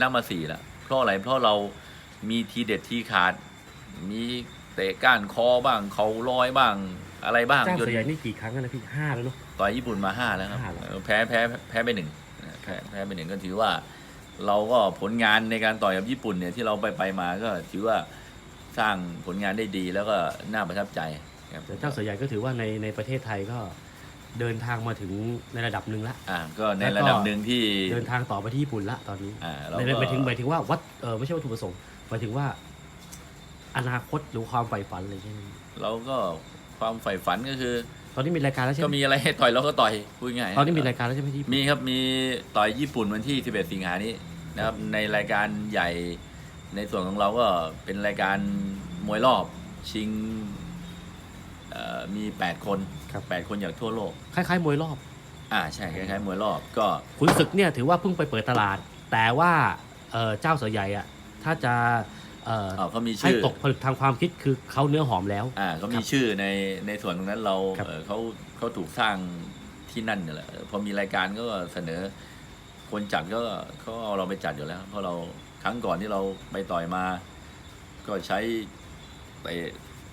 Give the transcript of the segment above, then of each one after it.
น้ำมาสี่แล้วเพราะอะไรเพราะเรามีทีเด็ดทีขาด มีเตะก้านคอบ้างเขาลอยบ้างอะไรบ้างเจ้าจนเสือใหญ่นี่กี่ครั้งแล้วนะพี่ห้าแล้วเนาะ ต่อยญี่ปุ่นมาห้าแล้วครับห้าแล้ว เออแพ้แพ้แพ้ไปหนึ่งแพ้แพ้ไปหนึ่งก็ถือว่า เราก็ผลงานในการต่อยกับญี่ปุ่นเนี่ยที่เราไปไปมาก็ถือว่าสร้างผลงานได้ดีแล้วก็น่าประทับใจครับ แต่เจ้าเสือใหญ่ก็ถือว่าในในประเทศไทยก็ เดินทางมาถึงในระดับหนึ่งละ อ่าก็ในแล้วก็ ระดับหนึ่งที่ เดินทางต่อไปที่ญี่ปุ่นละตอนนี้อ่าเราในก็ หมายถึงหมายถึงว่าวัดเออไม่ใช่วัตถุประสงค์หมายถึงว่า อนาคตหรือความใฝ่ฝันอะไรใช่ไหมเราก็ความใฝ่ฝันก็คือ ตอนนี้มีรายการแล้วใช่ไหก็มมีอะไรให้ต่อยเราก็ต่อยพูดง่ายๆตอนนี้มีรายการแล้วใช่ไหมที่มีครับมีต่อยญี่ปุ่นวันที่ 11 สิงหานี้นะครับในรายการใหญ่ในส่วนของเราก็เป็นรายการมวยรอบชิง เอ่อมี 8 คน8คนจากทั่วโลก คล้ายๆมวยรอบ อ่าใช่คล้ายๆมวยรอบก็ขุนศึกเนี่ยถือว่าเพิ่งไปเปิดตลาด แต่ว่าเอ่อเจ้าเสือใหญ่อะถ้าจะเอ่อเอ่อเขามีให้ชื่อตกผลึกทางความคิดคือเขาเนื้อหอมแล้ว อ่าเขาคมีรับชื่อในในส่วนตรงนั้นเราครับ เอ่อเขาเขาถูกสร้างที่นั่นอยู่แล้วเออพอมีรายการก็เสนอ คนจัดก็เขาเอาเราไปจัดอยู่แล้ว เพราะเราครั้งก่อนที่เราไปต่อยมา ก็ใช้ไป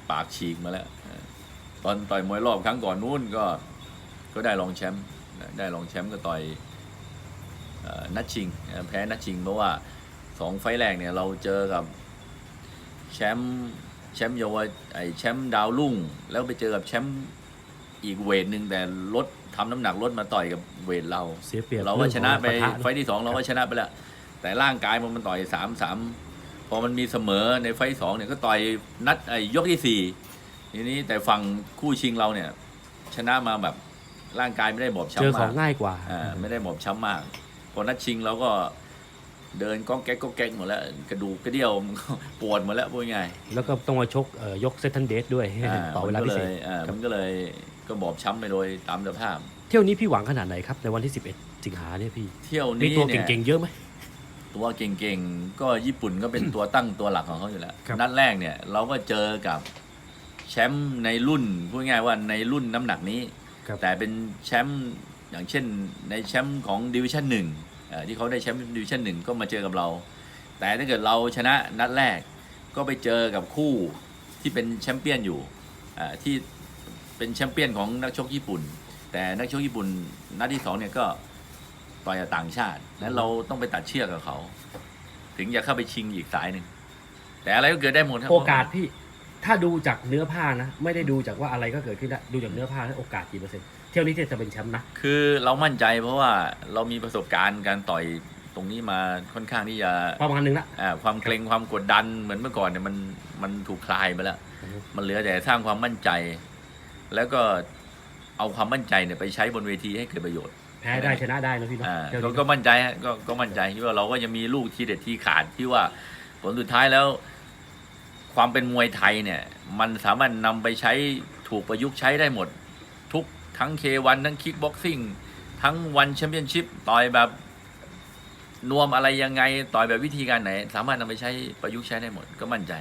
ปากฉีกมาแล้วเออต อนต่อยมวยรอบครั้งก่อนนู้นก็ก็ได้รองแชมป์นะได้รองแชมป์ก็ต่อยเอ่อนัดชิงเอ่อแพ้นัดชิงเพราะว่าสองไฟล์แรกเนี่ยเราเจอกับแชมป์แชมป์เยาวไอแชมป์ดาวรุ่ง แล้วไปเจอกับแชมป์อีกเวทหนึ่งแต่ลดทำน้ำหนักลดมาต่อยกับเวทเราเสียเปรียบเราก็ชนะไปเรื่องของปะทะไฟต์ที่สองเราก็ชนะไปแล้วแต่ร่างกายมันมันต่อยสามสามพอมันมีเสมอในไฟต์ที่สองเนี่ยก็ต่อยนัดไอ้ยกที่สี่ ทีนี้แต่ฝั่งคู่ชิงเราเนี่ย ชนะมาแบบร่างกายไม่ได้บอบเจอช้ำขอมางกง่ายกว่าอ่าไม่ได้บอบช้ำมากพอนัดชิงเราก็เดินก้องแก๊กก้องแก๊กหมดแล้ว กระดูกกระเดี่ยวมันก็ ปวดหมดแล้วพูดง่ายแล้วก็ต้องมาชกเอ่อยกเซตทันเดทด้วยอ่าต่อเวลามันพิก็เศเลษยอ่ามันก็เลยก็บอบช้ำไปโดยตามสภาพ เที่ยวนี้พี่หวังขนาดไหนครับในวันที่ 11 สิงหาเนี่ยพี่เที่ยวมีนี้ตัวเนี่ย เก่งๆเยอะไหม ตัวเก่งๆ ก็ญี่ปุ่นก็เป็น ตัวตั้งตัวหลักของเขาอยู่แล้ว ครับ นัดแรกเนี่ยเราก็เจอกับ แชมป์ในรุ่นพูดง่ายๆว่าในรุ่นน้ำหนักนี้ ครับ แต่เป็นแชมป์อย่างเช่นในแชมป์ของดิวิชั่นหนึ่งเอ่อที่เขาได้แชมป์ดิวิชั่นหนึ่งก็มาเจอกับเรา แต่ถ้าเกิดเราชนะนัดแรกก็ไปเจอกับคู่ที่เป็นแชมเปี้ยนอยู่อ่าที่เป็นแชมเปี้ยนของนักชกญี่ปุ่น แต่นักชกญี่ปุ่นนัดที่สองเนี่ยก็ต่อยกับต่างชาตินั้นเราต้องไปตัดเชือกกับเขา ถึงจะเข้าไปชิงอีกสายหนึ่งแต่อะไรก็เกิดได้หมดครับ โอกาสพี่ ถ้าดูจากเนื้อผ้านะ ไม่ได้ดูจากว่าอะไรก็เกิดขึ้นได้ดูจากเนื้อผ้าแล้วโอกาสกี่เปอร์เซ็นต์เที่ยวนี้ที่จะเป็นแชมป์นะ คือเรามั่นใจเพราะว่าเรามีประสบการณ์การต่อยตรงนี้มาค่อนข้างที่จะประมาณหนึงละอ่าความเกรงความกดดันเหมือนเมื่อก่อนเนี่ยมันมันถูกคลายไปแล้วมันเหลือแต่สร้างความมั่นใจ แล้วก็เอาความมั่นใจเนี่ยไปใช้บนเวทีให้เกิดประโยชน์แพ้ได้ชนะได้นะพี่เนาะอ่าเที่ยวก็นี้ก็มั่นใจฮะก็ก็มั่นใจที่ว่าเราก็ยังมีลูกที่เด็ดที่ขาดที่ว่าผลสุดท้ายแล้ว ความเป็นมวยไทยเนี่ย มันสามารถนำไปใช้ถูกประยุกต์ใช้ได้หมด ทุกทั้งเควันทั้งคิกบ็อกซิ่งทั้งวันแชมเปี้ยนชิพต่อยแบบนวมอะไรยังไง ต่อยแบบวิธีการไหน สามารถนำไปใช้ประยุกต์ใช้ได้หมดก็มั่นใจ